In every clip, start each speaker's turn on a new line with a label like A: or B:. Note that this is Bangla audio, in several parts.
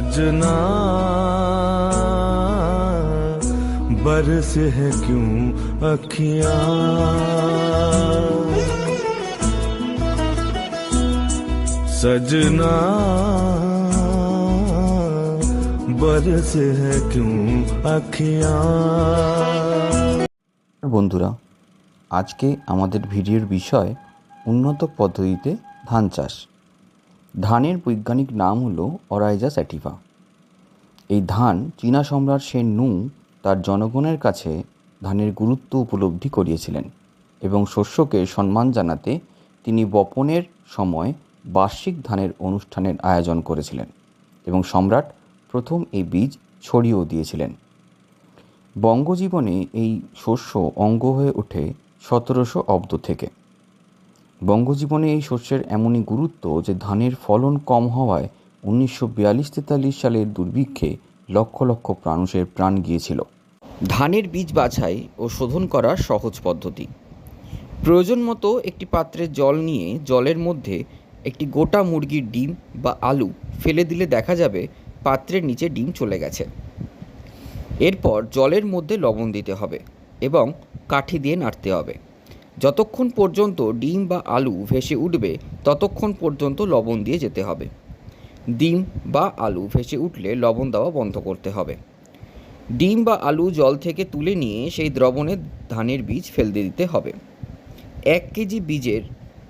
A: सजना बरस है क्यों अखियां सजना बरस है क्यों अखियां
B: বন্ধুরা আজকে আমাদের ভিডিওর বিষয় উন্নত পদ্ধতিতে ধান চাষ ধানের বৈজ্ঞানিক নাম হল অরাইজা স্যাটিভা। এই ধান চীনা সম্রাট সেন নু তার জনগণের কাছে ধানের গুরুত্ব উপলব্ধি করিয়েছিলেন এবং শস্যকে সম্মান জানাতে তিনি বপনের সময় বার্ষিক ধানের অনুষ্ঠানের আয়োজন করেছিলেন এবং সম্রাট প্রথম এই বীজ ছড়িয়েও দিয়েছিলেন। বঙ্গজীবনে এই শস্য অঙ্গ হয়ে ওঠে সতেরোশো অব্দ থেকে। বঙ্গজীবনে এই শস্যের এমনই গুরুত্ব যে ধানের ফলন কম হওয়ায় উনিশশো বিয়াল্লিশ তেতাল্লিশ সালের দুর্ভিক্ষে লক্ষ লক্ষ প্রাণুষের প্রাণ গিয়েছিল। ধানের বীজ বাছাই ও শোধন করার সহজ পদ্ধতি। প্রয়োজন মতো একটি পাত্রে জল নিয়ে জলের মধ্যে একটি গোটা মুরগির ডিম বা আলু ফেলে দিলে দেখা যাবে পাত্রের নিচে ডিম চলে গেছে। এরপর জলের মধ্যে লবণ দিতে হবে এবং কাঠি দিয়ে নাড়তে হবে। যতক্ষণ পর্যন্ত ডিম বা আলু ভেসে উঠবে, ততক্ষণ পর্যন্ত লবণ দিয়ে যেতে হবে। ডিম বা আলু ভেসে উঠলে লবণ দেওয়া বন্ধ করতে হবে। ডিম বা আলু জল থেকে তুলে নিয়ে সেই দ্রবণে ধানের বীজ ফেলতে দিতে হবে। এক কেজি বীজের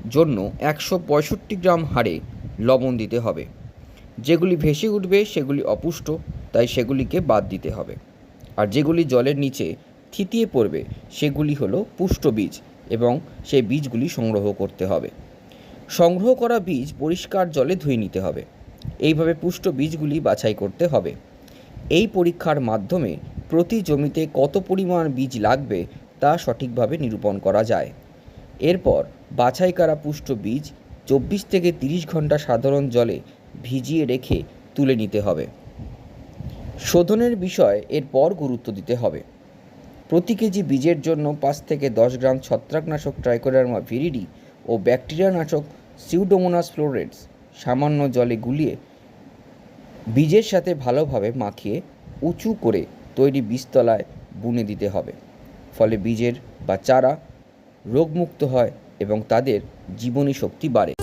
B: জন্য একশো পঁয়ষট্টি গ্রাম হারে লবণ দিতে হবে। যেগুলি ভেসে উঠবে, সেগুলি অপুষ্ট, তাই সেগুলিকে বাদ দিতে হবে। আর যেগুলি জলের নিচে থিতিয়ে পড়বে, সেগুলি হলো পুষ্ট বীজ। এবং সেই বীজগুলি সংগ্রহ করতে হবে। সংগ্রহ করা বীজ পরিষ্কার জলে ধুয়ে নিতে হবে। এইভাবে পুষ্ট বীজগুলি বাছাই করতে হবে। এই পরীক্ষার মাধ্যমে প্রতি জমিতে কত পরিমাণ বীজ লাগবে তা সঠিকভাবে নিরূপণ করা যায়। এরপর বাছাই করা পুষ্ট বীজ চব্বিশ থেকে তিরিশ ঘণ্টা সাধারণ জলে ভিজিয়ে রেখে তুলে নিতে হবে। শোধনের বিষয় এরপর গুরুত্ব দিতে হবে। প্রতি কেজি বীজের জন্য পাঁচ থেকে দশ গ্রাম ছত্রাকনাশক ট্রাইকোডার্মা ভিরিডি ও ব্যাকটেরিয়া নাশক সিউডোমোনাস ফ্লোরেটস সামান্য জলে গুলিয়ে বীজের সাথে ভালোভাবে মাখিয়ে উঁচু করে তৈরি বীজতলায় বুনে দিতে হবে। ফলে বীজের বা চারা রোগমুক্ত হয় এবং তাদের জীবনী শক্তি বাড়ে।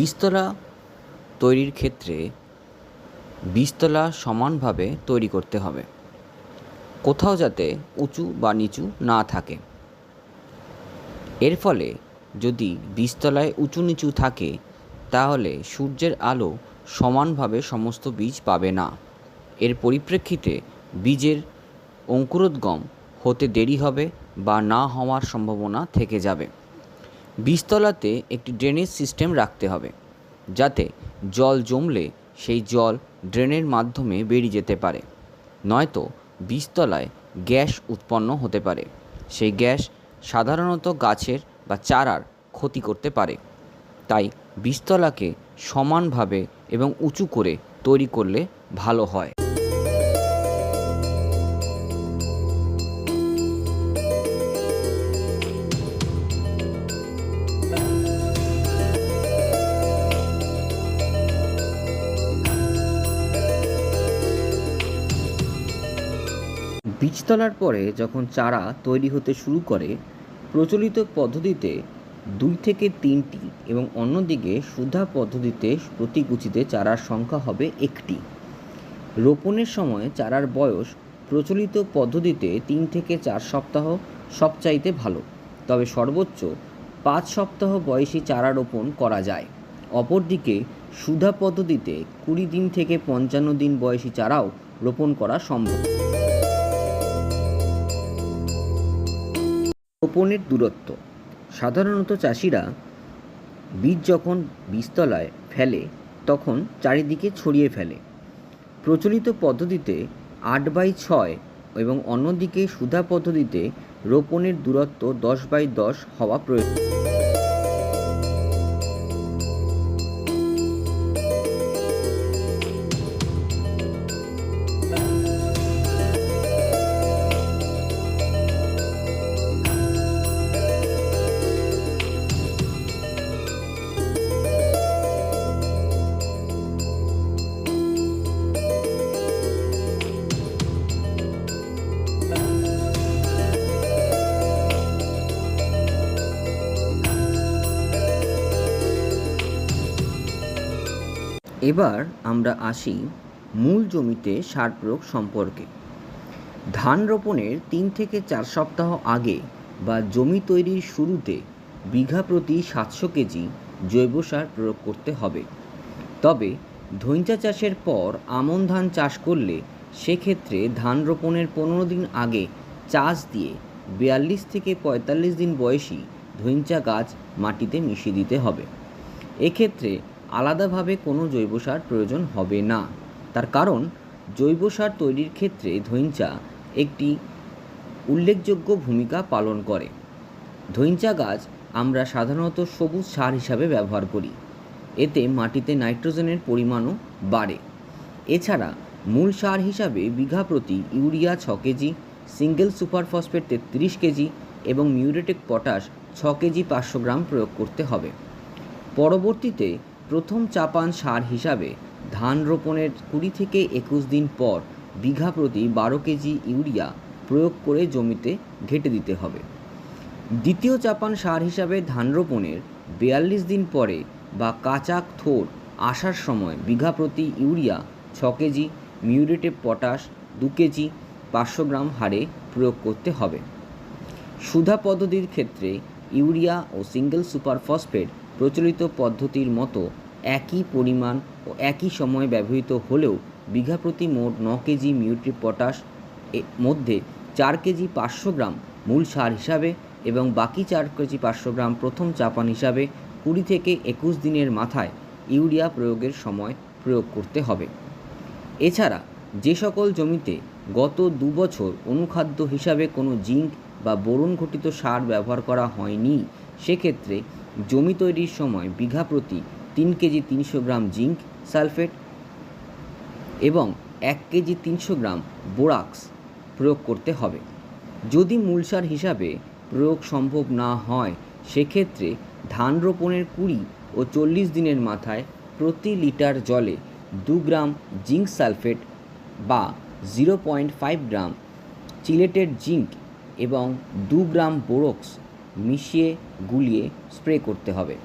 B: বীজতলা তৈরির ক্ষেত্রে বীজতলা সমানভাবে তৈরি করতে হবে। কোথাও যাতে উঁচু বা নিচু না থাকে। এর ফলে যদি বীজতলায় উঁচু নিচু থাকে, তাহলে সূর্যের আলো সমানভাবে সমস্ত বীজ পাবে না। এর পরিপ্রেক্ষিতে বীজের অঙ্কুরোদ্গম হতে দেরি হবে বা না হওয়ার সম্ভাবনা থেকে যাবে। বীজতলাতে একটি ড্রেনেজ সিস্টেম রাখতে হবে, যাতে জল জমলে সেই জল ড্রেনের মাধ্যমে বেরিয়ে যেতে পারে। নয়তো বীজতলায় গ্যাস উৎপন্ন হতে পারে। সেই গ্যাস সাধারণত গাছের বা চারার ক্ষতি করতে পারে। তাই বীজতলাকে সমানভাবে এবং উঁচু করে তৈরি করলে ভালো হয়। বীজতলার পরে যখন চারা তৈরি হতে শুরু করে, প্রচলিত পদ্ধতিতে দুই থেকে তিনটি এবং অন্যদিকে সুধা পদ্ধতিতে প্রতি গুছিতে চারার সংখ্যা হবে একটি। রোপণের সময় চারার বয়স প্রচলিত পদ্ধতিতে তিন থেকে চার সপ্তাহ সবচাইতে ভালো, তবে সর্বোচ্চ পাঁচ সপ্তাহ বয়সী চারা রোপণ করা যায়। অপরদিকে সুধা পদ্ধতিতে কুড়ি দিন থেকে পঞ্চান্ন দিন বয়সী চারাও রোপণ করা সম্ভব। রোপণের দূরত্ব। সাধারণত চাষিরা বীজ যখন বীজতলায় ফেলে, তখন চারিদিকে ছড়িয়ে ফেলে। প্রচলিত পদ্ধতিতে আট বাই ছয় এবং অন্যদিকে সুধা পদ্ধতিতে রোপণের দূরত্ব দশ বাই দশ হওয়া প্রয়োজন। এবার আমরা আসি মূল জমিতে সার প্রয়োগ সম্পর্কে। ধান রোপণের তিন থেকে চার সপ্তাহ আগে বা জমি তৈরির শুরুতে বিঘা প্রতি সাতশো কেজি জৈব সার প্রয়োগ করতে হবে। তবে ধৈঞ্চা চাষের পর আমন ধান চাষ করলে সেক্ষেত্রে ধান রোপণের পনেরো দিন আগে চাষ দিয়ে বিয়াল্লিশ থেকে পঁয়তাল্লিশ দিন বয়সী ধৈঞ্চা গাছ মাটিতে মিশিয়ে দিতে হবে। এক্ষেত্রে আলাদাভাবে কোনো জৈব সার প্রয়োজন হবে না। তার কারণ, জৈব সার তৈরির ক্ষেত্রে ধৈঞ্চা একটি উল্লেখযোগ্য ভূমিকা পালন করে। ধৈঞ্চা গাছ আমরা সাধারণত সবুজ সার হিসাবে ব্যবহার করি। এতে মাটিতে নাইট্রোজেনের পরিমাণও বাড়ে। এছাড়া মূল সার হিসাবে বিঘা প্রতি ইউরিয়া ছ কেজি, সিঙ্গেল সুপার ফসফেট তেত্রিশ কেজি এবং মিউরেটেক পটাশ ছ কেজি পাঁচশো গ্রাম প্রয়োগ করতে হবে। পরবর্তীতে প্রথম চাপান সার হিসাবে ধান রোপণের কুড়ি থেকে একুশ দিন পর বিঘা প্রতি বারো কেজি ইউরিয়া প্রয়োগ করে জমিতে ঘেটে দিতে হবে। দ্বিতীয় চাপান সার হিসাবে ধান রোপণের বিয়াল্লিশ দিন পরে বা কাঁচা থোর আসার সময় বিঘা প্রতি ইউরিয়া ছ কেজি, মিউরেটেড পটাশ দু কেজি, পাঁচশো গ্রাম হারে প্রয়োগ করতে হবে। সুধা পদ্ধতির ক্ষেত্রে ইউরিয়া ও সিঙ্গেল সুপার ফসফেট প্রচলিত পদ্ধতির মতো একই পরিমাণ ও একই সময়ে ব্যবহৃত হলেও বিঘা প্রতি মোট ন কেজি মিউট্রি পটাশ মধ্যে চার কেজি পাঁচশো গ্রাম মূল সার হিসাবে এবং বাকি চার কেজি পাঁচশো গ্রাম প্রথম চাপান হিসাবে কুড়ি থেকে একুশ দিনের মাথায় ইউরিয়া প্রয়োগের সময় প্রয়োগ করতে হবে। এছাড়া যে সকল জমিতে গত দু বছর অনুখাদ্য হিসাবে কোনো জিঙ্ক বা বোরন ঘটিত সার ব্যবহার করা হয়নি, সেক্ষেত্রে জমি তৈরির সময় বিঘা প্রতি তিন কেজি তিনশো গ্রাম জিঙ্ক সালফেট এবং এক কেজি তিনশো গ্রাম বোরাক্স প্রয়োগ করতে হবে। যদি মূল সার হিসাবে প্রয়োগ সম্ভব না হয়, সেক্ষেত্রে ধান রোপণের কুড়ি ও চল্লিশ দিনের মাথায় প্রতি লিটার জলে দু গ্রাম জিঙ্ক সালফেট বা zero point five gram chelated zinc এবং দু গ্রাম বোরক্স মিশিয়ে, গুলিয়ে স্প্রে করতে হবে।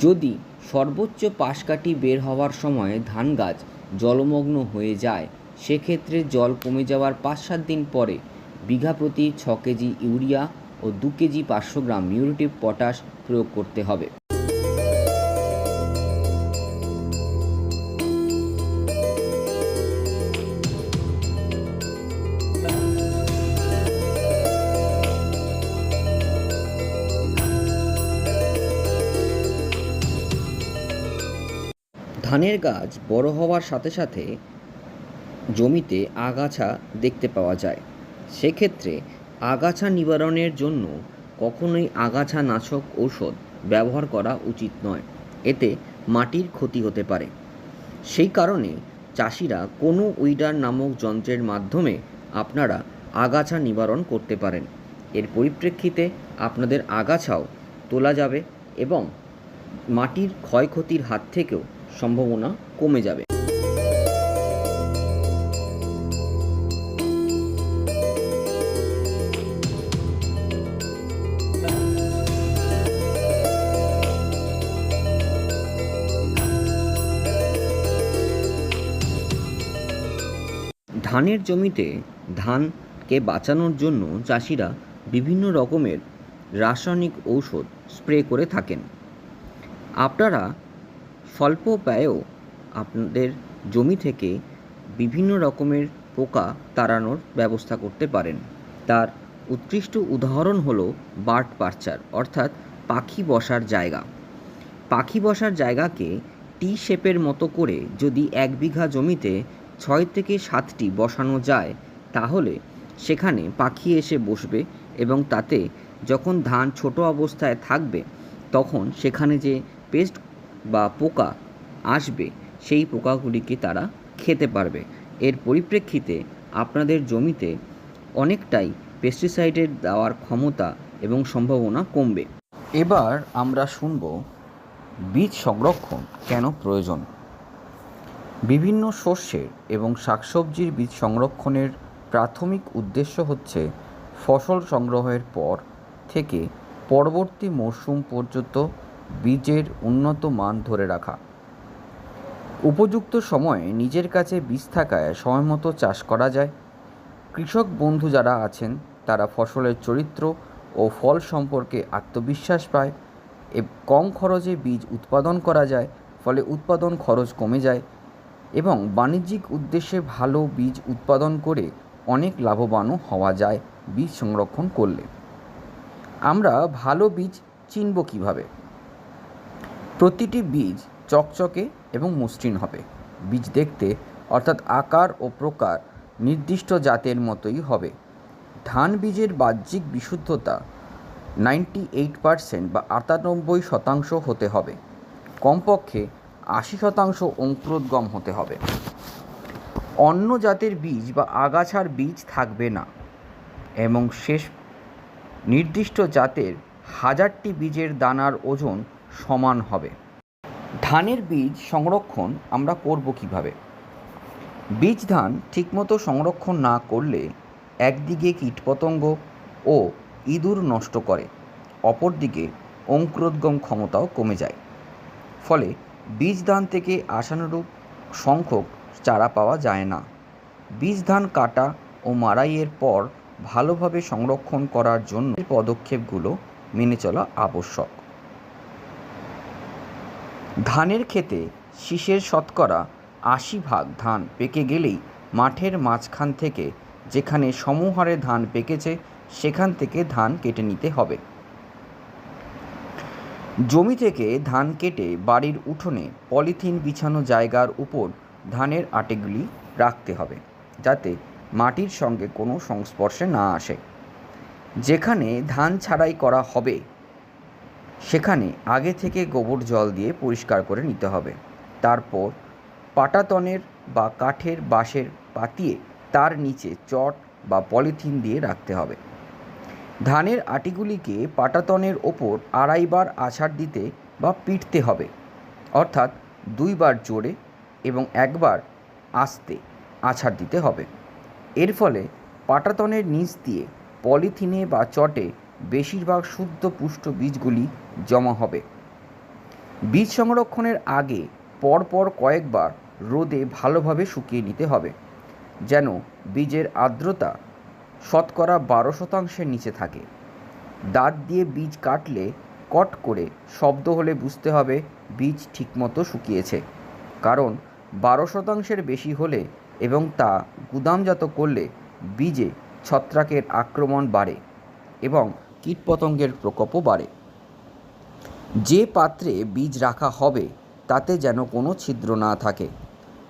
B: যদি সর্বোচ্চ পাশকাঠি বের হওয়ার সময় ধান গাছ জলমগ্ন হয়ে যায়, সেক্ষেত্রে জল কমে যাওয়ার পাঁচ সাত দিন পরে বিঘা প্রতি ছ কেজি ইউরিয়া ও দু কেজি পাঁচশো গ্রাম মিউরিটিভ পটাশ প্রয়োগ করতে হবে। ধানের গাছ বড় হওয়ার সাথে সাথে জমিতে আগাছা দেখতে পাওয়া যায়। সেক্ষেত্রে আগাছা নিবারণের জন্য কখনোই আগাছা নাশক ঔষধ ব্যবহার করা উচিত নয়। এতে মাটির ক্ষতি হতে পারে। সেই কারণে চাষিরা কোনো উইডার নামক যন্ত্রের মাধ্যমে আপনারা আগাছা নিবারণ করতে পারেন। এর পরিপ্রেক্ষিতে আপনাদের আগাছাও তোলা যাবে এবং মাটির ক্ষয়ক্ষতির হাত থেকেও সম্ভাবনা কমে যাবে। ধানের জমিতে ধানকে বাঁচানোর জন্য চাষিরা বিভিন্ন রকমের রাসায়নিক ঔষধ স্প্রে করে থাকেন। আপনারা স্বল্প ব্যয়েও আপনাদের জমি থেকে বিভিন্ন রকমের পোকা তাড়ানোর ব্যবস্থা করতে পারেন। তার উৎকৃষ্ট উদাহরণ হলো বার্ড পার্চার, অর্থাৎ পাখি বসার জায়গা। পাখি বসার জায়গাকে টি শেপের মতো করে যদি এক বিঘা জমিতে ছয় থেকে সাতটি বসানো যায়, তাহলে সেখানে পাখি এসে বসবে এবং তাতে যখন ধান ছোট অবস্থায় থাকবে, তখন সেখানে যে পেস্ট বা পোকা আসবে, সেই পোকাগুলিকে তারা খেতে পারবে। এর পরিপ্রেক্ষিতে আপনাদের জমিতে অনেকটাই পেস্টিসাইডের দেওয়ার ক্ষমতা এবং সম্ভাবনা কমবে। এবার আমরা শুনব বীজ সংরক্ষণ কেন প্রয়োজন? বিভিন্ন শস্যের এবং শাকসবজির বীজ সংরক্ষণের প্রাথমিক উদ্দেশ্য হচ্ছে ফসল সংগ্রহের পর থেকে পরবর্তী মরশুম পর্যন্ত বীজের উন্নত মান ধরে রাখা। উপযুক্ত সময়ে নিজের কাছে বীজ থাকায় সময়মতো চাষ করা যায়। কৃষক বন্ধু যারা আছেন, তারা ফসলের চরিত্র ও ফল সম্পর্কে আত্মবিশ্বাস পায়। কম খরচে বীজ উৎপাদন করা যায়, ফলে উৎপাদন খরচ কমে যায় এবং বাণিজ্যিক উদ্দেশ্যে ভালো বীজ উৎপাদন করে অনেক লাভবানও হওয়া যায় বীজ সংরক্ষণ করলে। আমরা ভালো বীজ চিনব কীভাবে? প্রতিটি বীজ চকচকে এবং মসৃণ হবে। বীজ দেখতে, অর্থাৎ আকার ও প্রকার, নির্দিষ্ট জাতের মতোই হবে। ধান বীজের বাহ্যিক বিশুদ্ধতা নাইনটি এইট পারসেন্ট বা আটানব্বই শতাংশ হতে হবে। কমপক্ষে আশি শতাংশ অঙ্কুরোদ্গম হতে হবে। অন্য জাতের বীজ বা আগাছার বীজ থাকবে না এবং শেষ নির্দিষ্ট জাতের হাজারটি বীজের দানার ওজন সমান হবে। ধানের বীজ সংরক্ষণ আমরা করব কীভাবে? বীজ ধান ঠিকমতো সংরক্ষণ না করলে একদিকে কীটপতঙ্গ ও ইঁদুর নষ্ট করে, অপরদিকে অঙ্কুরোদ্গম ক্ষমতাও কমে যায়। ফলে বীজ ধান থেকে আশানুরূপ সংখ্যক চারা পাওয়া যায় না। বীজ ধান কাটা ও মাড়াইয়ের পর ভালোভাবে সংরক্ষণ করার জন্য পদক্ষেপগুলো মেনে চলা আবশ্যক। ধানের ক্ষেতে শীষের শতকরা আশি ভাগ ধান পেকে গেলেই মাঠের মাঝখান থেকে যেখানে সমহারে ধান পেকেছে, সেখান থেকে ধান কেটে নিতে হবে। জমি থেকে ধান কেটে বাড়ির উঠোনে পলিথিন বিছানো জায়গার উপর ধানের আটেগুলি রাখতে হবে, যাতে মাটির সঙ্গে কোনো সংস্পর্শে না আসে। যেখানে ধান ছাড়াই করা হবে সেখানে আগে থেকে গোবর জল দিয়ে পরিষ্কার করে নিতে হবে। তারপর পাটাতনের বা কাঠের বাঁশের পাতিয়ে তার নিচে চট বা পলিথিন দিয়ে রাখতে হবে। ধানের আটিগুলিকে পাটাতনের ওপর আড়াইবার আছাড় দিতে বা পিটতে হবে, অর্থাৎ দুইবার জোরে এবং একবার আস্তে আছাড় দিতে হবে। এর ফলে পাটাতনের নিচ দিয়ে পলিথিনে বা চটে বেশিরভাগ শুদ্ধ পুষ্ট বীজগুলি জমা হবে। বীজ সংরক্ষণের আগে পরপর কয়েকবার রোদে ভালোভাবে শুকিয়ে নিতে হবে, যেন বীজের আর্দ্রতা শতকরা বারো শতাংশের নিচে থাকে। দাঁত দিয়ে বীজ কাটলে কট করে শব্দ হলে বুঝতে হবে বীজ ঠিকমতো শুকিয়েছে, কারণ বারো শতাংশের বেশি হলে এবং তা গুদামজাত করলে বীজে ছত্রাকের আক্রমণ বাড়ে এবং কীটপতঙ্গের প্রকোপও বাড়ে। যে পাত্রে বীজ রাখা হবে, তাতে যেন কোনো ছিদ্র না থাকে।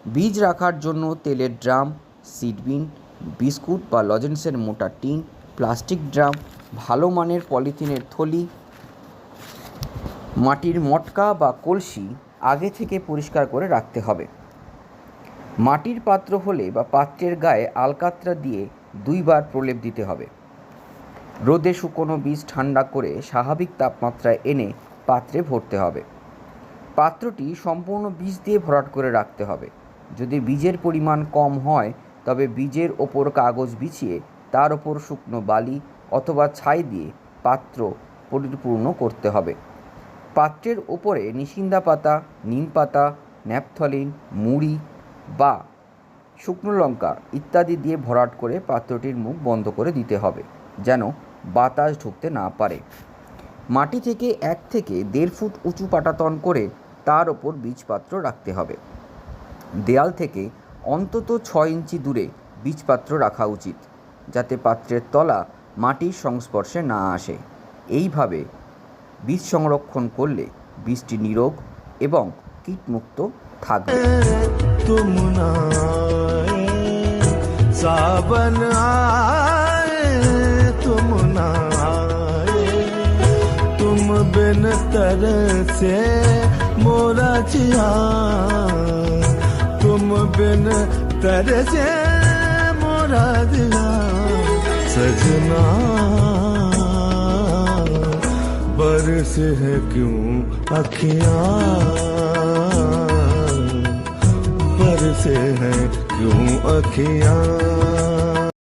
B: বীজ রাখার জন্য তেলের ড্রাম সিডবিন বিস্কুট বা লজেন্সের মোটা টিন, প্লাস্টিক ড্রাম, ভালো মানের পলিথিনের থলি, মাটির মটকা বা কলসি আগে থেকে পরিষ্কার করে রাখতে হবে। মাটির পাত্র হলে বা পাত্রের গায়ে আলকাতরা দিয়ে দুইবার প্রলেপ দিতে হবে। রোদে শুকনো বীজ ঠান্ডা করে স্বাভাবিক তাপমাত্রায় এনে পাত্রে ভরতে হবে। পাত্রটি সম্পূর্ণ বীজ দিয়ে ভরাট করে রাখতে হবে। যদি বীজের পরিমাণ কম হয়, তবে বীজের ওপর কাগজ বিছিয়ে তার ওপর শুকনো বালি অথবা ছাই দিয়ে পাত্র পরিপূর্ণ করতে হবে। পাত্রের ওপরে নিশিন্দা পাতা, নিম পাতা, ন্যাপথলিন, মুড়ি বা শুকনো লঙ্কা ইত্যাদি দিয়ে ভরাট করে পাত্রটির মুখ বন্ধ করে দিতে হবে, যেন বাতাস ঢুকতে না পারে মাটি থেকে এক থেকে দেড় ফুট উঁচু পাটাতন করে তার ওপর বীজপাত্র রাখতে হবে দেয়াল থেকে অন্তত ছয় ইঞ্চি দূরে বীজপাত্র রাখা উচিত যাতে পাত্রের তলা মাটির সংস্পর্শে না আসে এইভাবে বীজ সংরক্ষণ করলে বীজটি নিরোগ এবং কীটমুক্ত থাকবে
A: तुम न आए सावन आए तुम तुम बिन तर से मोरा जिया। तुम बिन तर से मोरा दिया सजना, बरस है क्यों अखियाँ? बरसे हैं क्यों अखियाँ?